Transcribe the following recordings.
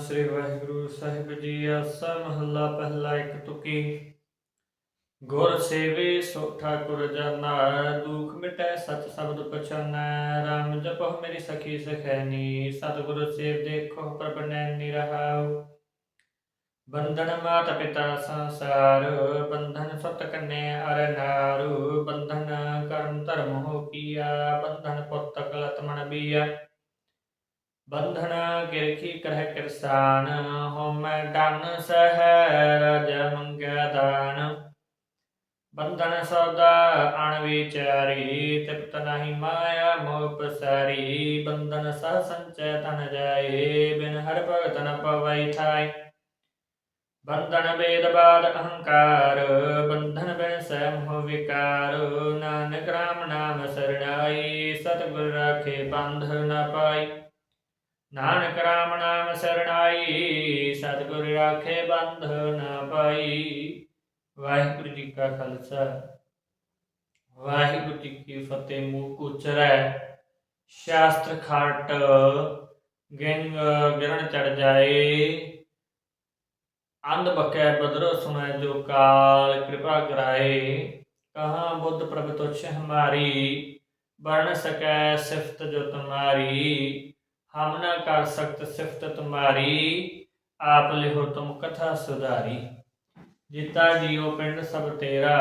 ਸ੍ਰੀ ਵਾਹਿਗੁਰੂ ਸਾਹਿਬ ਜੀ, ਆਸਾ ਮਹੱਲਾ ਪਹਿਲਾ ਇੱਕ ਤੁਕੀ। ਗੁਰ ਸੇਵੇ ਸੋ ਠਾਕੁਰ ਜਾਨਾ, ਦੁਖ ਮਿਟੈ ਸਚ ਸ਼ਬਦ ਪਛਾਨੈ, ਰਾਮ ਜਪੋ ਮੇਰੀ ਸਖੀ ਸਖੈਨੀ, ਸਤਿਗੁਰ ਸੇਵ ਦੇਖੋ ਪ੍ਰਭ ਨੈਣੀ ਰਹਾਉ। ਬੰਧਨ ਮਾਤਾ ਪਿਤਾ ਸੰਸਾਰ, ਬੰਧਨ ਸਤ ਕੰਨੇ ਅਰ ਨਾਰੂ, ਬੰਧਨ ਕਰਮ ਧਰਮ ਹੋ ਕੀਆ ਬੰਧਨ ਪੁੱਤ ਕਲਤ ਮਨ ਬੀਆ। ਬੰਧਨ ਕਿਰਖੀ ਕਰਹਿ ਕਿਰਸਾਨ ਹੋਮੈ ਡਨ ਸਹਿ ਰਜ ਮੰਗਿਆ ਦਾਨ। ਬੰਧਨ ਸਦਾ ਅਣ ਵਿਚਾਰੀ ਤ੍ਰਿਪਤ ਨਹੀਂ ਮਾਇਆ ਮੋਹ ਪਸਾਰੀ। ਬੰਧਨ ਸਹ ਸੰਚੈ ਤਨ ਜਾਏ, ਬਿਨ ਹਰ ਭਗਤ ਨ ਪਵੈ ਠਾਈ ਬੰਧਨ ਵੇਦ ਬਾਦ ਅਹੰਕਾਰ, ਬੰਧਨ ਬਿਨ ਸਹਿ ਮੋਹ ਵਿਕਾਰ। ਨਾਨਕ ਰਾਮ ਨਾਮ ਸਰਣਾਈ, ਸਤਿਗੁਰ ਰਾਖੇ ਬੰਧ ਨ ਪਾਈ। ਨਾਨਕ ਰਾਮ ਨਾਮ ਸਰਣਾਈ, ਸਤਿਗੁਰ ਰਾਖੇ ਬੰਧ ਨ ਪਾਈ। ਵਾਹਿਗੁਰੂ ਜੀ ਕਾ ਖਾਲਸਾ, ਵਾਹਿਗੁਰੂ ਜੀ ਕੀ ਫਤਿਹ ਮੂਕ ਉਚਰੈ ਸ਼ਾਸਤਰ ਖਾਟ ਗਿੰਗ ਗਿਰਨ ਚੜ ਜਾਏ। ਅੰਧ ਬਕੈ ਬਦਰੋ ਸੁਣੈ ਜੋ ਕਾਲ, ਕਿਰਪਾ ਕਰਾਏ। ਕਹਾ ਬੁੱਧ ਪ੍ਰਭ ਤੁਛ ਹਮਾਰੀ, ਵਰਣ ਸਕੈ ਸਿਫਤ ਜੋ ਤੁਮਾਰੀ ਹਮ ਨਾ ਕਰ ਸਕਤ ਸਿਫਤ ਤੁਮਾਰੀ, ਆਪ ਲਿਹੋ ਤੁਮ ਕਥਾ ਸੁਧਾਰੀ। ਜੀਤਾ ਜੀਉ ਪਿੰਡ ਸਭ ਤੇਰਾ,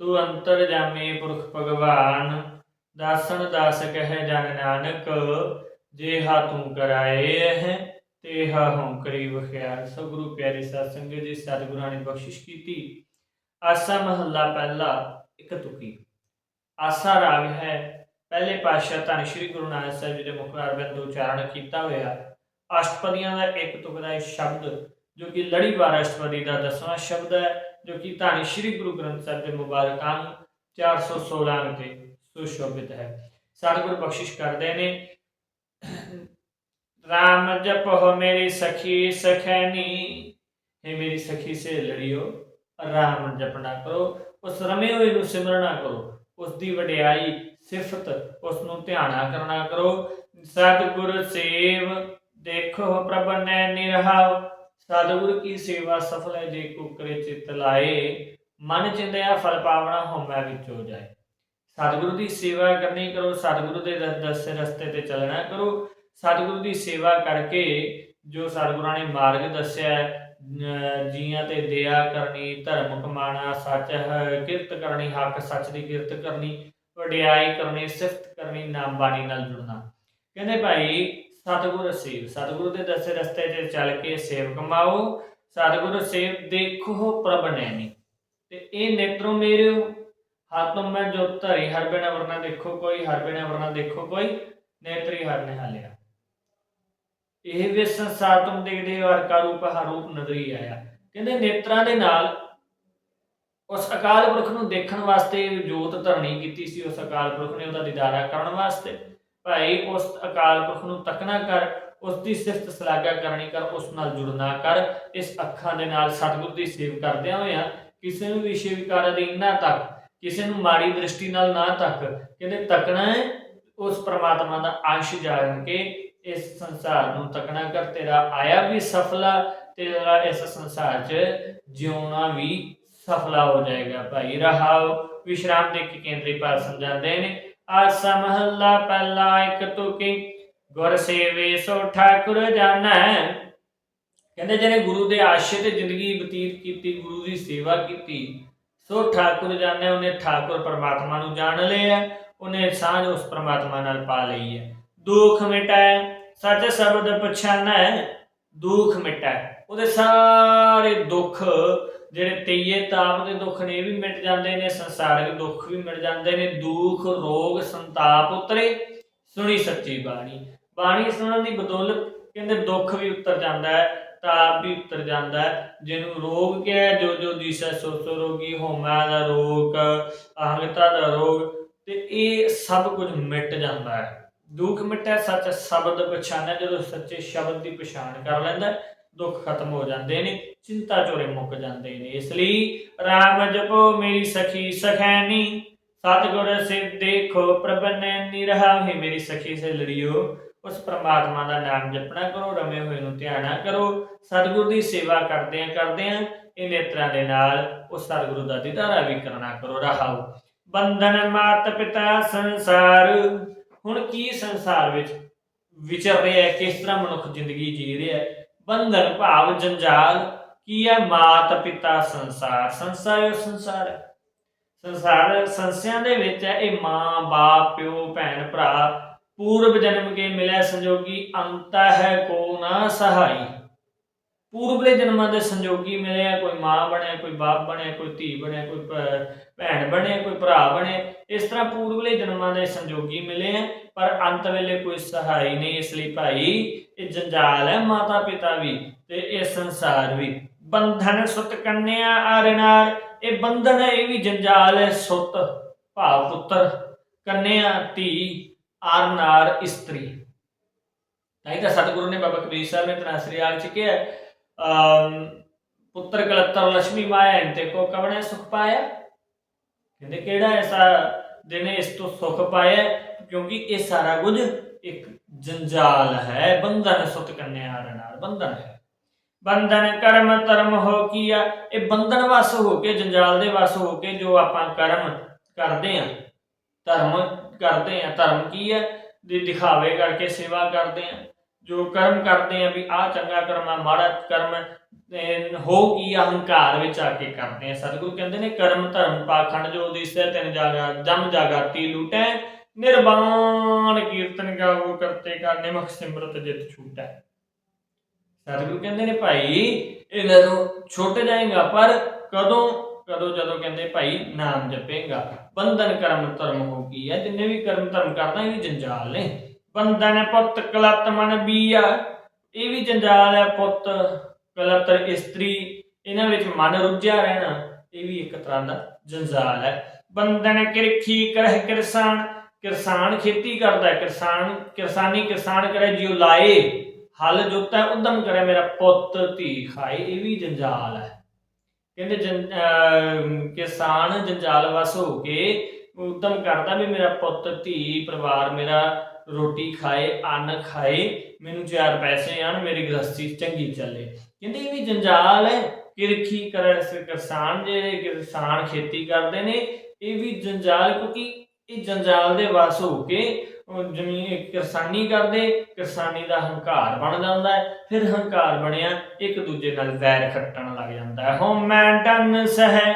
ਤੂੰ ਅੰਤਰ ਜਾਮੇ ਪੁਰਖ ਭਗਵਾਨ। ਦਾਸਨ ਦਾਸ ਕਹਿ ਜਨ ਨਾਨਕ ਜੇ ਹਾ ਤੂੰ ਕਰਾਏ ਹੈ ਤੇ ਹਾ ਹਉ ਕਰੀ ਵਖਿਆ ਸੋ ਗੁਰੂ ਪਿਆਰੇ ਸਾਧ ਸੰਗਤ ਜੀ, ਸਤਿਗੁਰਾਂ ਨੇ ਬਖਸ਼ਿਸ਼ ਕੀਤੀ। ਆਸਾ ਮਹੱਲਾ ਪਹਿਲਾ, ਇੱਕ ਤੁਕੀ। ਆਸਾ ਰਾਗ ਹੈ ਪਹਿਲੇ ਪਾਤਸ਼ਾਹ ਧੰਨ ਸ਼੍ਰੀ ਗੁਰੂ ਨਾਨਕ ਸਾਹਿਬ ਜੀ ਦੇ ਮੁਖ ਅਰਬਿੰਦ ਉਚਾਰਨ ਕੀਤਾ ਹੋਇਆ। ਅਸ਼ਟਪਦੀਆਂ ਦਾ ਇੱਕ ਤੁਕ ਸ਼ਬਦ, ਜੋ ਕਿ ਲੜੀਵਾਰ ਅਸ਼ਟਪਦੀ ਦਾ ਦਸਵਾਂ ਸ਼ਬਦ ਹੈ, ਜੋ ਕਿ ਧੰਨ ਸ਼੍ਰੀ ਗੁਰੂ ਗ੍ਰੰਥ ਸਾਹਿਬ ਦੇ ਮੁਬਾਰਕਾਂ ਨੂੰ 416 ਤੇ ਸੁਸ਼ੋਭਿਤ ਹੈ। ਸਤਿਗੁਰ ਬਖਸ਼ਿਸ਼ ਕਰਦੇ ਨੇ। ਰਾਮ ਜਪ ਹੋ ਮੇਰੀ ਸਖੀ ਸਖੈਨੀ ਹੈ ਮੇਰੀ ਸਖੀ ਸੇ ਲੜਿਓ, ਰਾਮ ਜਪਣਾ ਕਰੋ, ਉਸ ਰਮੇ ਹੋਏ ਨੂੰ ਸਿਮਰਨਾ ਕਰੋ, ਉਸ ਵਡਿਆਈ ਸਿਫਤ ਉਸ ਨੂੰ ਧਿਆਨਾ ਕਰਨਾ ਕਰੋ। ਸਤਿਗੁਰ ਸੇਵ, ਦੇਖੋ ਪ੍ਰਭ ਨੈ ਨਿਰਹਾਉ। ਸਤਿਗੁਰ ਕੀ ਸੇਵਾ ਸਫਲ ਹੈ, ਜੇ ਕੋ ਕਰੇ ਚਿਤ ਲਾਏ, ਮਨ ਚਿੰਦਿਆ ਫਲ ਪਾਵਣਾ ਹੋਮੈ ਵਿੱਚ ਹੋ ਜਾਏ। ਸਤਿਗੁਰੂ ਦੀ ਸੇਵਾ ਕਰਨੀ ਕਰੋ, ਸਤਿਗੁਰੂ ਦੇ ਦੱਸੇ ਰਸਤੇ ਤੇ ਚੱਲਣਾ ਕਰੋ। ਸਤਿਗੁਰੂ ਦੀ ਸੇਵਾ ਕਰਕੇ ਜੋ ਸਤਿਗੁਰਾਂ ਨੇ ਮਾਰਗ ਦੱਸਿਆ, ਅਹ ਜੀਆਂ ਤੇ ਦਇਆ ਕਰਨੀ, ਧਰਮ ਕਮਾਣਾ ਸੱਚ ਕਿਰਤ ਕਰਨੀ, ਹੱਕ ਸੱਚ ਦੀ ਕਿਰਤ ਕਰਨੀ ਵਡਿਆਈ ਕਰਨੀ ਸਿਫਤ ਕਰਨੀ ਨਾਮ ਬਾਣੀ ਨਾਲ ਜੁੜਨਾ। ਕਹਿੰਦੇ ਭਾਈ, ਸਤਿਗੁਰ ਸੇਵ ਸਤਿਗੁਰੂ ਦੇ ਦੱਸੇ ਰਸਤੇ ਤੇ ਚੱਲ ਕੇ ਸੇਵ ਕਮਾਓ, ਸਤਿਗੁਰ ਸੇਵ ਦੇਖੋ ਪ੍ਰਭ ਨੈਣੀ ਤੇ ਇਹ ਨੇਤਰੋ ਮੇਰਿਓ ਹੱਥੋਂ ਮੈਂ ਜੋ ਧਰੀ, ਹਰ ਬਿਨਾ ਵਰਨਾ ਦੇਖੋ ਕੋਈ, ਹਰ ਬਿਨਾ ਵਰਨਾ ਦੇਖੋ ਕੋਈ, ਨੇਤਰੀ ਹਰ ਨਿਹਾਲਿਆ। ਇਹ ਵੀ ਸੰਸਾਰ ਤੁਮ ਦੇਖਦੇ ਹੋ, ਹਰ ਕਾ ਰੂਪ, ਹਰ ਰੂਪ ਨਜ਼ਰੀ ਆਇਆ। ਕਹਿੰਦੇ ਨੇਤਰਾਂ ਦੇ ਨਾਲ ਉਸ ਅਕਾਲ ਪੁਰਖ ਨੂੰ ਦੇਖਣ ਵਾਸਤੇ ਜੋਤ ਧਰਣੀ ਕੀਤੀ ਸੀ, ਉਸ ਅਕਾਲ ਪੁਰਖ ਨੇ ਉਹਦਾ ਦੀਦਾਰਾ ਕਰਨ ਵਾਸਤੇ। ਭਾਈ, ਉਸ ਅਕਾਲ ਪੁਰਖ ਨੂੰ ਤੱਕਣਾ ਕਰ ਉਸ ਦੀ ਸਿਫਤ ਸਲਾਗਾ ਕਰਨੀ ਕਰ, ਉਸ ਨਾਲ ਜੁੜਨਾ ਕਰ। ਇਸ ਅੱਖਾਂ ਦੇ ਨਾਲ ਸਤਿਗੁਰ ਦੀ ਸੇਵ ਕਰਦਿਆਂ ਹੋਇਆਂ ਕਿਸੇ ਨੂੰ ਵਿਸ਼ੇ ਵਿਕਾਰ ਅਧੀਨ ਨਾ ਤੱਕ, ਕਿਸੇ ਨੂੰ ਮਾੜੀ ਦ੍ਰਿਸ਼ਟੀ ਨਾਲ ਨਾ ਤੱਕ, ਕਹਿੰਦੇ ਤੱਕਣਾ ਹੈ ਉਸ ਪ੍ਰਮਾਤਮਾ ਦਾ ਅੰਸ਼ ਜਾਣ ਕੇ ਇਸ ਸੰਸਾਰ ਨੂੰ ਤੱਕਣਾ ਕਰ। ਤੇਰਾ ਆਇਆ ਵੀ ਸਫਲਾ, ਤੇਰਾ ਇਸ ਸੰਸਾਰ 'ਚ ਜਿਉਣਾ ਵੀ ਸਫਲਾ ਹੋ ਜਾਏਗਾ ਭਾਈ। ਰਹਾਓ, ਵਿਸ਼ਰਾਮ ਦੇ ਕੇ ਕੇਂਦਰੀ ਪਾਸ ਸਮਝਾਉਂਦੇ ਨੇ। ਆਸਾ ਮਹੱਲਾ ਪਹਿਲਾ ਇੱਕ ਤੁਕੀ, ਗੁਰ ਸੇਵੇ ਸੋ ਠਾਕੁਰ ਜਾਣੈ। ਕਹਿੰਦੇ ਜਿਹਨੇ ਗੁਰੂ ਦੇ ਆਸ਼ੇ ਤੇ ਜ਼ਿੰਦਗੀ ਬਤੀਤ ਕੀਤੀ, ਗੁਰੂ ਦੀ ਸੇਵਾ ਕੀਤੀ, ਸੋ ਠਾਕੁਰ ਜਾਣੈ, ਉਹਨੇ ਠਾਕੁਰ ਪਰਮਾਤਮਾ ਨੂੰ ਜਾਣ ਲਿਆ, ਉਹਨੇ ਸਾਂਝ ਉਸ ਪਰਮਾਤਮਾ ਨਾਲ ਪਾ ਲਈ ਹੈ। ਦੁੱਖ ਮਿਟੈ, ਸੱਚ ਸ਼ਬਦ ਪਛਾਨੈ, ਦੁੱਖ ਮਿਟੈ। ਉਹਦੇ ਸਾਰੇ ਦੁੱਖ ਜਿਹੜੇ ਤਈਏ ਤਾਪ ਦੇ ਦੁੱਖ ਨੇ ਇਹ ਵੀ ਮਿਟ ਜਾਂਦੇ ਨੇ, ਸੰਸਾਰਿਕ ਦੁੱਖ ਵੀ ਮਿਟ ਜਾਂਦੇ ਨੇ, ਦੁੱਖ, ਰੋਗ, ਸੰਤਾਪ ਉਤਰੇ, ਸੁਣੀ ਸੱਚੀ ਬਾਣੀ। ਬਾਣੀ ਸੁਣਨ ਦੀ ਬਦੌਲਤ ਕਹਿੰਦੇ ਦੁੱਖ ਵੀ ਉਤਰ ਜਾਂਦਾ ਹੈ, ਤਾਪ ਵੀ ਉਤਰ ਜਾਂਦਾ ਹੈ। ਜਿਹਨੂੰ ਰੋਗ ਕਿਹਾ ਜੋ ਜੋ ਦਿਸੈ ਸੋ ਸੋ ਰੋਗੀ, ਹੋਮਾ ਦਾ ਰੋਗ, ਅਹੰਗਤਾ ਦਾ ਰੋਗ, ਤੇ ਇਹ ਸਭ ਕੁਝ ਮਿਟ ਜਾਂਦਾ ਹੈ। ਦੁੱਖ ਮਿਟੈ ਸੱਚ ਸ਼ਬਦ ਪਛਾਣਿਆ, ਜਦੋਂ ਸੱਚੇ ਸ਼ਬਦ ਦੀ ਪਛਾਣ ਕਰ ਲੈਂਦਾ ਦੁੱਖ ਖਤਮ ਹੋ ਜਾਂਦੇ ਨੇ, ਚਿੰਤਾ ਚੋਰੇ ਮੁੱਕ ਜਾਂਦੇ ਨੇ। ਇਸ ਲਈ ਰਾਮ ਜਪੋ ਮੇਰੀ ਸਖੀ ਸਖੈਨੀ ਸਤਿਗੁਰ ਸਿਰ ਦੇਖੋ ਪ੍ਰਭ ਨੇ ਹੈ ਮੇਰੀ ਸਖੀ ਸੇ ਲੜਿਓ। ਉਸ ਪ੍ਰਮਾਤਮਾ ਦਾ ਨਾਮ ਜਪਣਾ ਕਰੋ, ਰਮੇ ਹੋਏ ਨੂੰ ਧਿਆਨਾ ਕਰੋ। ਸਤਿਗੁਰ ਦੀ ਸੇਵਾ ਕਰਦਿਆਂ ਕਰਦਿਆਂ ਇਹ ਨੇਤਰਾਂ ਦੇ ਨਾਲ ਉਸ ਸਤਿਗੁਰੂ ਦਾ ਦੀਦਾਰਾ ਵੀ ਕਰਨਾ ਕਰੋ, ਰਹਾਓ। ਬੰਧਨ ਮਾਤ ਪਿਤਾ ਸੰਸਾਰ। ਹੁਣ ਕੀ ਸੰਸਾਰ ਵਿੱਚ ਵਿਚਰ ਰਿਹਾ ਕਿਸ ਤਰ੍ਹਾਂ ਮਨੁੱਖ ਜ਼ਿੰਦਗੀ ਜੀ ਰਿਹਾ ਬੰਧਨ ਭਾਵ ਜੰਜਾਲ, ਕੀ ਹੈ ਮਾਤ ਪਿਤਾ ਸੰਸਾਰ? ਸੰਸਾਰ ਹੈ ਸੰਸਾਰ ਹੈ। ਸੰਸਾਰ ਸੰਸਿਆਂ ਦੇ ਵਿੱਚ ਹੈ, ਇਹ ਮਾਂ, ਬਾਪ, ਪਿਓ, ਭੈਣ, ਭਰਾ ਪੂਰਬ ਜਨਮ ਕੇ ਮਿਲਿਆ ਸੰਜੋਗੀ ਅੰਤ ਹੈ, ਕੋ ਨਾ ਸਹਾਈ। ਪੂਰਬਲੇ ਜਨਮਾਂ ਦੇ ਸੰਜੋਗੀ ਮਿਲਿਆ, ਕੋਈ ਮਾਂ ਬਣਿਆ, ਕੋਈ ਬਾਪ ਬਣਿਆ, ਕੋਈ ਧੀ ਬਣਿਆ, ਕੋਈ ਭੈਣ ਬਣਿਆ, ਕੋਈ ਭਰਾ ਬਣਿਆ, ਇਸ ਤਰ੍ਹਾਂ ਪੂਰਬਲੇ ਜਨਮਾਂ ਦੇ ਸੰਜੋਗੀ ਮਿਲੇ ਆ, ਪਰ ਅੰਤ ਵੇਲੇ ਕੋਈ ਸਹਾਈ ਨਹੀਂ, ਇਸ ਲਈ ਭਾਈ ਇਹ ਜੰਜਾਲ ਹੈ ਮਾਤਾ ਪਿਤਾ ਵੀ ਤੇ ਇਹ ਸੰਸਾਰ ਵੀ। ਬੰਧਨ ਸੁਤ ਕੰਨਿਆ ਆਰਨਾਰ ਇਹ ਬੰਧਨ ਹੈ, ਇਹ ਵੀ ਜੰਜਾਲ ਹੈ, ਸੁਤ, ਭਾਵ ਪੁੱਤਰ, ਕੰਨਿਆ ਧੀ ਆਰਨਾਰ ਇਸਤਰੀ। ਨਹੀਂ ਤਾਂ ਸਤਿਗੁਰੂ ਨੇ ਬਾਬਾ ਕਬੀਰ ਸਾਹਿਬ ਨੇ ਤਨਾਸਰੀ ਆਲ ਚ ਕਿਹਾ ਪੁੱਤਰ ਕਲੱਤਰ ਲక్ష్ਮੀ ਮਾਇਆ ਇੰਤੇ ਕੋ ਕਵਣੇ ਸੁਖ ਪਾਇਆ ਕਹਿੰਦੇ ਕਿਹੜਾ ਐਸਾ ਦਿਨ ਇਸ ਤੋਂ ਸੁਖ ਪਾਇਆ ਕਿਉਂਕਿ ਇਹ ਸਾਰਾ ਕੁਝ ਇੱਕ ਜੰਜਾਲ ਹੈ ਬੰਧਨ ਸੁਤ ਕੰਨਿਆ ਆਰਨਾਰ ਬੰਧਨ ਹੈ ਬੰਧਨ ਕਰਮ ਧਰਮ ਹੋ ਕੀਆ ਇਹ ਬੰਧਨ ਵਸ ਹੋ ਕੇ ਜੰਜਾਲ ਦੇ ਵਸ ਹੋ ਕੇ ਜੋ ਆਪਾਂ ਕਰਮ ਕਰਦੇ ਆ ਧਰਮ ਕਰਦੇ ਆ ਧਰਮ ਕੀ ਹੈ ਦੀ ਦਿਖਾਵੇ ਕਰਕੇ ਸੇਵਾ ਕਰਦੇ ਆ ਜੋ ਕਰਮ ਕਰਦੇ ਆ ਵੀ ਆ ਚੰਗਾ ਕਰਮ ਆ ਮਾੜਾ ਕਰਮ ਹੈ, ਤੇ ਹੋ ਕੀ ਅਹੰਕਾਰ ਵਿੱਚ ਆ ਕੇ ਕਰਦੇ ਆ। ਸਤਿਗੁਰੂ ਕਹਿੰਦੇ ਨੇ ਕਰਮ ਧਰਮ ਪਾਖੰਡ ਜੋ ਦਿਸੈ ਤਿਨ ਜਾਗਾ ਜਮ ਜਾਗਾਤੀ ਲੂਟੈ ਨਿਰਵਾਣ ਕੀਰਤਨ ਗਾਵੋ ਕਰਤੇ ਕਾ ਨਿਮਖ ਸਿਮਰਤ ਜਿਤ ਛੂਟੈ। ਸਤਿਗੁਰੂ ਕਹਿੰਦੇ ਨੇ ਭਾਈ ਇਹਨਾਂ ਤੋਂ ਛੁੱਟ ਜਾਏਗਾ ਪਰ ਕਦੋਂ ਕਦੋਂ ਜਦੋਂ ਕਹਿੰਦੇ ਭਾਈ ਨਾਮ ਜਪੇਗਾ। ਬੰਧਨ ਕਰਮ ਧਰਮ ਹੋ ਗਈ ਹੈ ਜਿੰਨੇ ਵੀ ਕਰਮ ਧਰਮ ਕਰਦਾ ਇਹ ਵੀ ਜੰਜਾਲ ਨੇ। ਬੰਧਨ ਪੁੱਤ ਕਲਤ ਮਨ ਬੀਆ, ਇਹ ਵੀ ਜੰਜਾਲ ਹੈ ਪੁੱਤ। ਕਲਤ ਇਸਤਰੀ, ਇਹਨਾਂ ਵਿੱਚ ਮਨ ਰੁੱਝਿਆ ਰਹਿਣਾ, ਇਹ ਵੀ ਇੱਕ ਤਰ੍ਹਾਂ ਦਾ ਜੰਜਾਲ ਹੈ। ਬੰਧਨ ਕਿਰਖੀ ਕਰਹਿ ਕਿਰਸਾਨ ਕਿਰਸਾਨ ਖੇਤੀ ਕਰਦਾ ਹੈ, ਕਿਰਸਾਨ, ਕਿਰਸਾਨੀ ਕਿਰਸਾਨ ਕਰੇ, ਜਿਉ ਲਾਏ, ਹਲ ਜੋਤਾ ਉਦਮ ਕਰੇ, ਮੇਰਾ ਪੁੱਤ ਧੀ ਖਾਏ, ਇਹ ਵੀ ਜੰਜਾਲ ਹੈ। ਕਹਿੰਦੇ ਜਨ- ਅਹ ਕਿਸਾਨ ਜੰਜਾਲ ਵਸ ਹੋ ਕੇ ਉਦਮ ਕਰਦਾ ਵੀ ਮੇਰਾ ਪੁੱਤ, ਧੀ, ਪਰਿਵਾਰ ਮੇਰਾ ਰੋਟੀ ਖਾਏ, ਅੰਨ ਖਾਏ, ਮੈਨੂੰ ਚਾਰ ਪੈਸੇ ਆਣ, ਮੇਰੀ ਗ੍ਰਸਤੀ ਚੰਗੀ ਚੱਲੇ। ਕਹਿੰਦੇ ਇਹ ਵੀ ਜੰਜਾਲ ਹੈ, ਕਿਰਖੀ ਕਰਨ ਕਿਸਾਨ ਜਿਹੜੇ ਕਿਸਾਨ ਖੇਤੀ ਕਰਦੇ ਨੇ, ਇਹ ਵੀ ਜੰਜਾਲ ਕਿਉਂਕਿ ਇਹ ਜੰਜਾਲ ਦੇ ਵਸ ਹੋ ਕੇ, ਉਹ ਜ਼ਮੀਨ ਕਿਰਸਾਨੀ ਕਰਦੇ, ਕਿਰਸਾਨੀ ਦਾ ਹੰਕਾਰ ਬਣ ਜਾਂਦਾ ਹੈ, ਫਿਰ ਹੰਕਾਰ ਬਣਿਆ, ਇੱਕ ਦੂਜੇ ਨਾਲ ਵੈਰ ਖੱਟਣ ਲੱਗ ਜਾਂਦਾ ਹੈ। ਹੋ ਮੈਂ ਡਨ ਸਹਿ,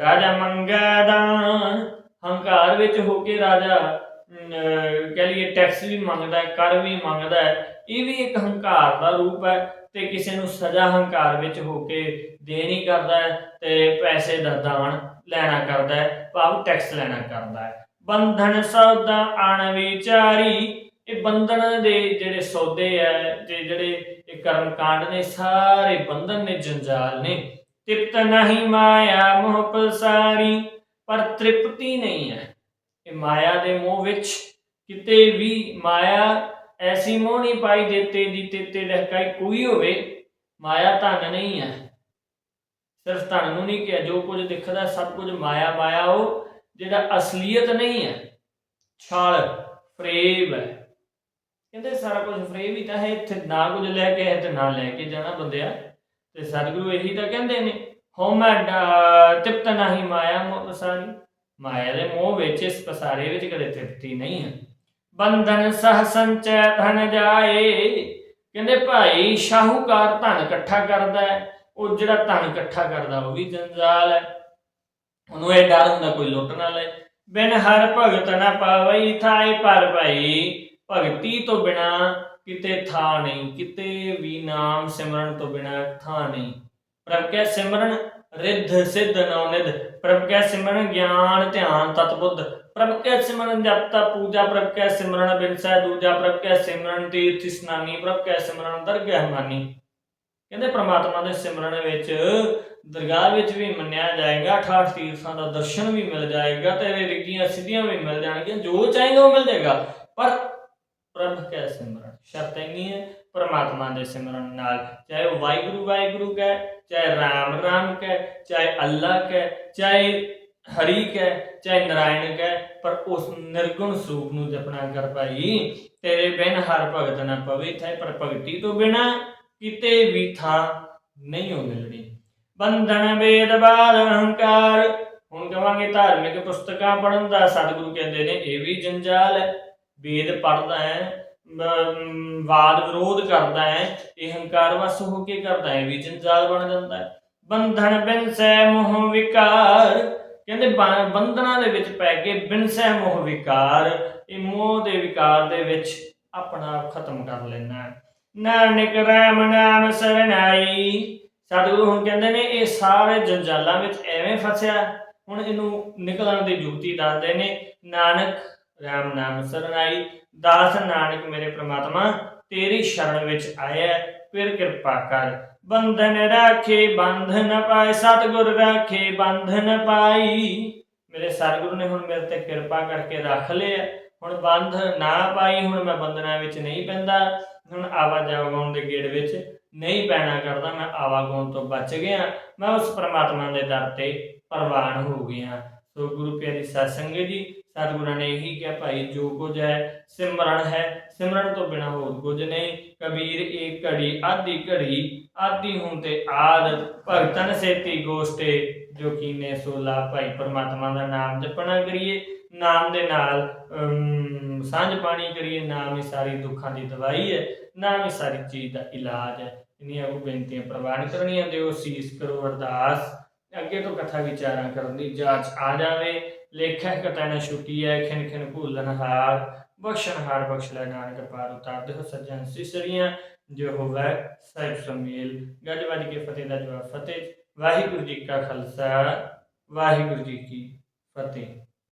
ਰਾਜਾ ਮੰਗਦਾਨ ਹੰਕਾਰ ਵਿੱਚ ਹੋ ਕੇ ਰਾਜਾ ਅਮ, ਅਹ, ਕਹਿ ਲਈਏ ਟੈਕਸ ਵੀ ਮੰਗਦਾ ਹੈ ਕਰ ਵੀ ਮੰਗਦਾ ਹੈ ਇਹ ਵੀ ਇੱਕ ਹੰਕਾਰ ਦਾ ਰੂਪ ਹੈ ਤੇ ਕਿਸੇ ਨੂੰ ਸਜ਼ਾ ਹੰਕਾਰ ਵਿੱਚ ਹੋ ਕੇ ਦੇਣੀ ਕਰਦਾ ਹੈ ਤੇ ਪੈਸੇ ਦਾ ਦਾਨ ਲੈਣਾ ਕਰਦਾ ਹੈ ਭਾਵ ਟੈਕਸ ਲੈਣਾ ਕਰਦਾ ਹੈ। ਬੰਧਨ ਸੌਦਾ ਆਣ ਵਿਚਾਰੀ ਇਹ ਬੰਧਨ ਦੇ ਜਿਹੜੇ ਸੌਦੇ ਆ ਤੇ ਜਿਹੜੇ ਇਹ ਕਰਮ ਕਾਂਡ ਨੇ ਸਾਰੇ ਬੰਧਨ ਨੇ ਜੰਜਾਲ ਨੇ। ਤ੍ਰਿਪਤ ਨਹੀਂ ਮਾਇਆ ਮੋਹ ਪਸਾਰੀ ਪਰ ਤ੍ਰਿਪਤੀ ਨਹੀਂ ਹੈ ਇਹ ਮਾਇਆ ਦੇ ਮੋਹ ਵਿੱਚ ਕਿਤੇ ਵੀ ਮਾਇਆ ਐਸੀ ਮੋਹ ਨਹੀਂ ਪਾਈ ਦਿੱਤੇ ਦੀ ਤੇਤੇ ਲਹਿਕਾਈ ਕੋਈ ਹੋਵੇ, ਮਾਇਆ ਧਨ ਨਹੀਂ ਹੈ। ਸਿਰਫ ਧਨ ਨੂੰ ਨਹੀਂ ਕਿਹਾ, ਜੋ ਕੁਝ ਦਿਖਦਾ ਸਭ ਕੁਝ ਮਾਇਆ ਮਾਇਆ ਉਹ ਜਿਹੜਾ ਅਸਲੀਅਤ ਨਹੀਂ ਹੈ। ਛਾਲ, ਫਰੇਬ ਹੈ। ਕਹਿੰਦੇ ਸਾਰਾ ਕੁਝ ਫਰੇਬ ਹੀ ਤਾਂ ਹੈ, ਇੱਥੇ ਨਾ ਕੁਝ ਲੈ ਕੇ ਹੈ ਤੇ ਨਾ ਲੈ ਕੇ ਜਾਣਾ ਬੰਦਿਆ। ਤੇ ਸਤਿਗੁਰੂ ਇਹੀ ਤਾਂ ਕਹਿੰਦੇ ਨੇ ਹਉਮੈ ਡਾ- ਨਹੀਂ ਮਾਇਆ ਮੋਹ ਪਸਾਰੀ। ਮਾਇਆ ਦੇ ਮੋਹ ਵਿੱਚ ਇਸ ਪਸਾਰੇ ਵਿੱਚ ਕਦੇ ਤ੍ਰਿਪਤੀ ਨਹੀਂ ਹੈ। ਬੰਧਨ ਸਹ ਸੰਚੈ ਧਨ ਜਾਏ। ਕਹਿੰਦੇ ਭਾਈ, ਸ਼ਾਹੂਕਾਰ ਧਨ ਇਕੱਠਾ ਕਰਦਾ ਹੈ। ਉਹ ਜਿਹੜਾ ਧਨ ਇਕੱਠਾ ਕਰਦਾ, ਉਹ ਵੀ ਜੰਜਾਲ ਹੈ। ਉਹਨੂੰ ਇਹ ਡਰ ਹੁੰਦਾ, ਕੋਈ ਲੁੱਟ ਨਾ ਲੈ ਬਿਨ ਹਰ ਭਗਤ ਨਾ ਪਾਵਈ ਥਾਏ ਪਰ ਭਾਈ। ਭਗਤੀ ਤੋਂ ਬਿਨਾ ਕਿਤੇ ਥਾ ਨਹੀਂ, ਕਿਤੇ ਵੀ ਨਾਮ ਸਿਮਰਨ ਤੋਂ ਬਿਨਾ ਥਾ ਨਹੀਂ। ਪ੍ਰਭ ਕੈ ਸਿਮਰਨ ਰਿੱਧ ਸਿੱਧ ਨੌਨਿਧ ਪ੍ਰਭ ਕੈ ਸਿਮਰਨ ਗਿਆਨ ਧਿਆਨ ਤਤ ਪ੍ਰਭ ਕੈ ਸਿਮਰਨ ਜਪਤਾ ਪੂਜਾ ਪ੍ਰਭ ਕੈ ਸਿਮਰਨ ਬਿਨਸੈ ਦੂਜਾ ਪ੍ਰਭ ਕੈ ਸਿਮਰਨ ਤੀਰਥ ਇਸਨਾਨੀ ਪ੍ਰਭ ਕੈ ਸਿਮਰਨ ਦਰਗਾਹ ਮਾਨੀ ਕਹਿੰਦੇ ਪ੍ਰਮਾਤਮਾ ਦੇ ਸਿਮਰਨ ਵਿੱਚ ਦਰਗਾਹ ਵਿੱਚ ਵੀ ਮੰਨਿਆ ਜਾਏਗਾ 68 ਤੀਰਥਾਂ ਦਾ ਦਰਸ਼ਨ ਵੀ ਮਿਲ ਜਾਏਗਾ ਤੇ ਰਿੱਗੀਆਂ ਸਿੱਧੀਆਂ ਵੀ ਮਿਲ ਜਾਣਗੀਆਂ, ਜੋ ਚਾਹੀਦਾ ਉਹ ਮਿਲ ਜਾਏਗਾ। ਪਰ ਪ੍ਰਭ ਕੈ ਸਿਮਰਨ ਸ਼ਰਤ ਇੰਨੀ ਹੈ ਪਰਮਾਤਮਾ ਦੇ ਸਿਮਰਨ ਨਾਲ। ਚਾਹੇ ਉਹ ਵਾਹਿਗੁਰੂ ਵਾਹਿਗੁਰੂ ਕਹੇ, ਚਾਹੇ ਰਾਮ ਰਾਮ ਕਹੇ, ਚਾਹੇ ਅੱਲਾ ਕਹੇ, ਚਾਹੇ ਹਰੀ ਕਹੇ, ਚਾਹੇ ਨਾਰਾਇਣ ਕਹਿ, ਪਰ ਉਸ ਨਿਰਗੁਣ ਸਰੂਪ ਨੂੰ ਜਪਣਾ ਕਰ ਭਾਈ, ਤੇਰੇ ਬਿਨ ਹਰ ਭਗਤ ਨਾ ਪਵੇ। ਥੈ ਪਰ ਭਗਤੀ ਤੋਂ ਬਿਨਾ ਕਿਤੇ ਵੀ ਥਾਂ ਨਹੀਂ ਹੋ ਮਿਲਣੀ। ਬੰਧਨ, ਵੇਦ ਬਾਦ ਅਹੰਕਾਰ। ਹੁਣ ਕਵਾਂਗੇ ਧਾਰਮਿਕ ਪੁਸਤਕਾਂ ਪੜਨ ਦਾ। ਸਤਿਗੁਰੂ ਕਹਿੰਦੇ ਨੇ, ਇਹ ਵੀ ਜੰਜਾਲ ਹੈ। ਵੇਦ ਪੜ੍ਹਦਾ ਹੈ। ਵਾਦ ਵਿਰੋਧ ਕਰਦਾ ਹੈ, ਇਹ ਹੰਕਾਰ ਵਸ ਹੋ ਕੇ ਕਰਦਾ ਹੈ ਵੀ ਜੰਜਾਲ ਬਣ ਜਾਂਦਾ ਹੈ ਬੰਧਨ ਬਿਨਸੈ ਮੋਹ ਵਿਕਾਰ, ਕਹਿੰਦੇ ਬੰਧਨਾਂ ਦੇ ਵਿੱਚ ਪੈ ਕੇ ਬਿਨਸੈ ਮੋਹ ਵਿਕਾਰ, ਇਹ ਮੋਹ ਦੇ ਵਿਕਾਰ ਦੇ ਵਿੱਚ ਆਪਣਾ ਆਪ ਖਤਮ ਕਰ ਲੈਣਾ ਹੈ। ਨਾਨਕ ਰਾਮ ਨਾਮ ਸਰਣਾਈ ਸਤਿਗੁਰੂ ਹੁਣ ਕਹਿੰਦੇ ਨੇ, ਇਹ ਸਾਰੇ ਜੰਜਾਲਾਂ ਵਿੱਚ ਐਵੇਂ ਫਸਿਆ, ਹੁਣ ਇਹਨੂੰ ਨਿਕਲਣ ਦੀ ਯੁਕਤੀ ਦੱਸਦੇ ਨੇ, ਨਾਨਕ ਰਾਮ ਨਾਮ ਸਰਣਾਈ ਦਾਸ ਨਾਨਕ ਮੇਰੇ ਪ੍ਰਮਾਤਮਾ, ਤੇਰੀ ਸ਼ਰਨ ਵਿੱਚ ਆਇਆ ਫਿਰ ਕਿਰਪਾ ਕਰ। ਬੰਧਨ ਰਾਖੇ, ਬੰਧਨ ਪਾਏ, ਸਤਿਗੁਰ ਰਾਖੇ, ਬੰਧਨ ਪਾਈ। ਮੇਰੇ ਸਤਿਗੁਰੂ ਨੇ ਹੁਣ ਮੇਰੇ ਤੇ ਕਿਰਪਾ ਕਰਕੇ ਰੱਖ ਲਿਆ ਹੁਣ ਬੰਧ ਨਾ ਪਾਈ, ਹੁਣ ਮੈਂ ਬੰਧਨਾਂ ਵਿੱਚ ਨਹੀਂ ਪੈਂਦਾ। ਹੁਣ ਆਵਾਜਾਵਾਂ ਦੇ ਗੇੜ ਵਿੱਚ ਨਹੀਂ ਪੈਣਾ ਕਰਦਾ, ਮੈਂ ਆਵਾਗਾਉਣ ਤੋਂ ਬਚ ਗਿਆ। ਮੈਂ ਉਸ ਪ੍ਰਮਾਤਮਾ ਦੇ ਦਰ ਤੇ ਪ੍ਰਵਾਨ ਹੋ ਗਿਆ। ਸੋ ਗੁਰੂ ਪਿਆਰੀ ਸਤਸੰਗ ਜੀ ਸਤਿਗੁਰਾਂ ਨੇ ਇਹੀ ਕਿਹਾ, ਭਾਈ, ਜੋ ਕੁਝ ਹੈ, ਸਿਮਰਨ ਹੈ। ਸਿਮਰਨ ਤੋਂ ਬਿਨਾ ਹੋਰ ਕੁਝ ਨਹੀਂ। ਕਬੀਰ ਏਕ ਘੜੀ ਆਦੀ ਘੜੀ ਆਦੀ ਹੁਣ ਤੇ ਆਦ, ਭਗਤਨ ਸੇਤੀ ਗੋਸ਼ਟੇ, ਜੋ ਕੀਨੇ ਸੋਲਾ ਭਾਈ ਪਰਮਾਤਮਾ ਦਾ ਨਾਮ ਜਪਣਾ ਕਰੀਏ। ਨਾਮ ਦੇ ਨਾਲ ਸਾਂਝ ਪਾਣੀ ਕਰੀਏ। ਨਾਮ ਹੀ ਸਾਰੀ ਦੁੱਖਾਂ ਦੀ ਦਵਾਈ ਹੈ। ਨਾਮ ਹੀ ਸਾਰੀ ਚੀਜ਼ ਦਾ ਇਲਾਜ ਹੈ। ਇੰਨੀਆਂ ਕੋ ਬੇਨਤੀਆਂ ਪ੍ਰਵਾਨ ਕਰਨੀਆਂ ਦਿਓ। ਸੀਸ ਕਰੋ ਅਰਦਾਸ। ਅੱਗੇ ਤੋਂ ਕਥਾ ਵਿਚਾਰਾਂ ਕਰਨ ਦੀ ਜਾਂਚ ਆ ਜਾਵੇ। ਲੇਖਾ ਕਥਾ ਨਾ ਹੈ ਖਿਨ ਖਿਨ ਭੁੱਲਣ ਹਾਰ ਬਖਸ਼ਣ ਹਾਰ ਬਖਸ਼ ਲੈ ਨਾਨਕ ਪਾਰ ਉਤਾਰ। ਦੇਹ ਸੱਜਣ ਸਿਸਰੀਆਂ ਜੋ ਹੋਵੇ ਸਾਹਿਬ ਸਮੇਲ। ਗੱਜ ਵੱਜ ਕੇ ਫਤਿਹ ਦਾ ਜਵਾਬ ਫਤਿਹ। ਵਾਹਿਗੁਰੂ ਜੀ ਕਾ ਖਾਲਸਾ, ਵਾਹਿਗੁਰੂ ਜੀ ਕੀ ਫਤਿਹ।